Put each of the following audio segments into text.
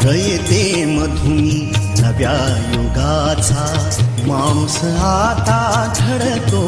रयते मधुनी नव्या युगाचा माणूस आता घडतो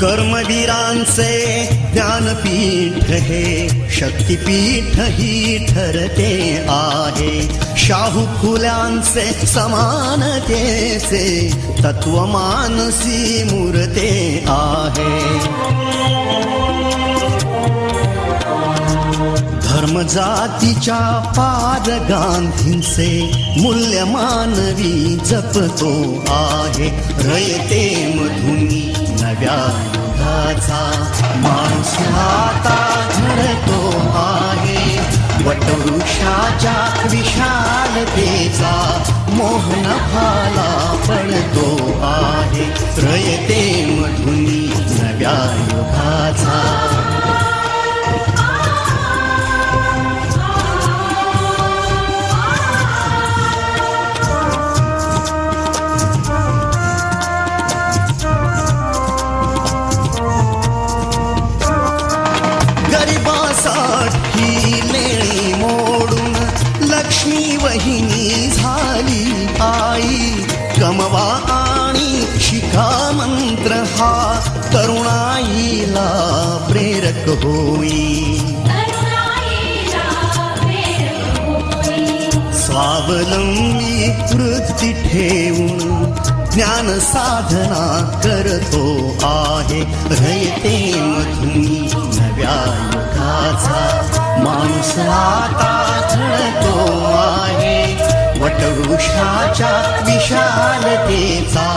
कर्मवीरांचे ज्ञानपीठ हे शक्तिपीठ ही ठरते आहे. शाहू फुल्यांचे समानतेचे तत्वमानसी मूर्ते आहे. धर्म जातीच्या पार गांधींचे मूल्य मानवी जपतो आहे. रयते मधुनी नव्या युगाचा माणूस आता घडतो आहे. वटवृक्षाच्या विशालतेचा मोहन भाला पडतो आहे. रयते मधुनी नव्या युगाचा कमवा आणि शिका मंत्र हा तरुणाईला प्रेरक होई. स्वावलंबी वृत्ती ठेवून ज्ञान साधना करतो आहे. रयते मधुनी नव्या युगाचा माणूस आता वटवृक्षाच्या विशालतेचा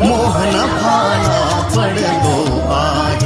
मोहन भाला पडतो आहे.